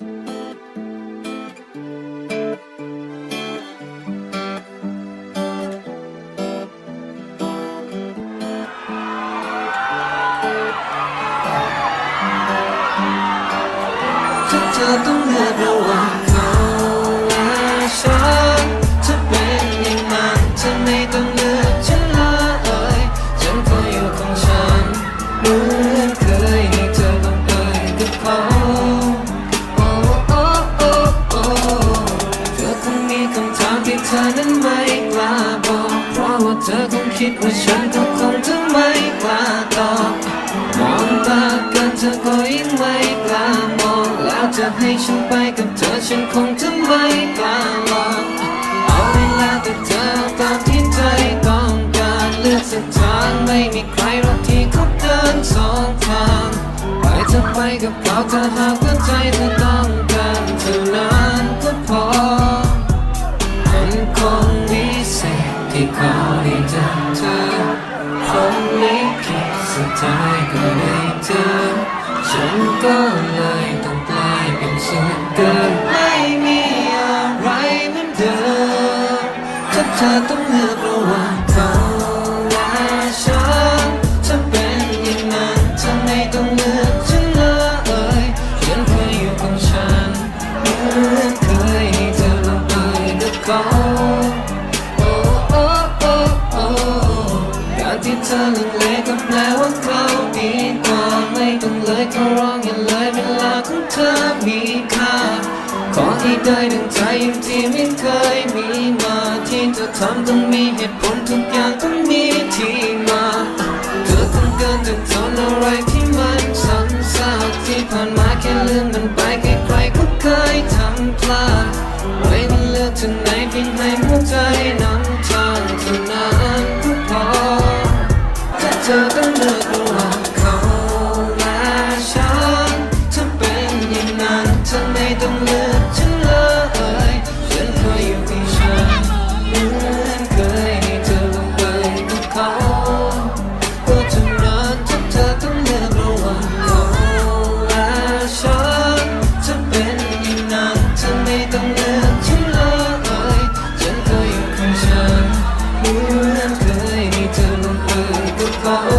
ถ้าเธอ ว่าเธอคงคิดว่าฉันก็คงจะไม่กล้าตอบมองตากันเธอก็ยิ่งไม่กล้ามองแล้วจะให้ฉันไปกับเธอฉันคงจะไม่กล้าลองเอาเวลาแต่เธอตามที่ใจต้องการเลือกเส้นทางไม่มีใครหรอกที่เขาเดินสองทางไปเธอไปกับเขาถ้าหากว่าใจเธอต้องการเท่านั้นก็พอ ตสุดท้ายก็ได้เจอฉันก็เลยต้องกลายเป็นส่วนเกินไม่มีอะไรเหมือนเดิมถ้าเธอต้องเลือกระหว่างเขาและฉันถ้าเป็นย่างนั้นเธอไม่ต้องเลือกฉันเลยฉันเคยอยู่ของฉันเหมือนเคยให้เธอลงเอยกับเขาโอ้โอ้โอ้โอ้การที่เธอลังเล เลยร้องอย่าเลยเวลาของเธอมีค่า ขอให้ได้ดังใจอย่างที่ไม่เคยมีมาที่เธอทำต้องมีเหตุผลทุกอย่างต้องมีที่มาเธอต้องการจะทนอะไรที่มันซ้ำซากที่ผ่านมาแค่ลืมมันไปใครๆก็เคยทำพลาดไม่เลือกทางไหนเพียงให้หัวใจนำทางเท่านั้นก็พอถ้าเธอต้องเลือก ต้องเลือกฉันเลยฉันเคยอยู่ที่ฉันเหมือนเคยให้เธอลงไปกับเขาก็เท่านั้นเธอต้องเลือกระหว่างเขาและฉันถ้าเป็นอย่างนั้นเธอไม่ต้องเลือกฉันเลยฉันเคยอยู่ของฉันเหมือนเคยให้เธอลงไปกับเขา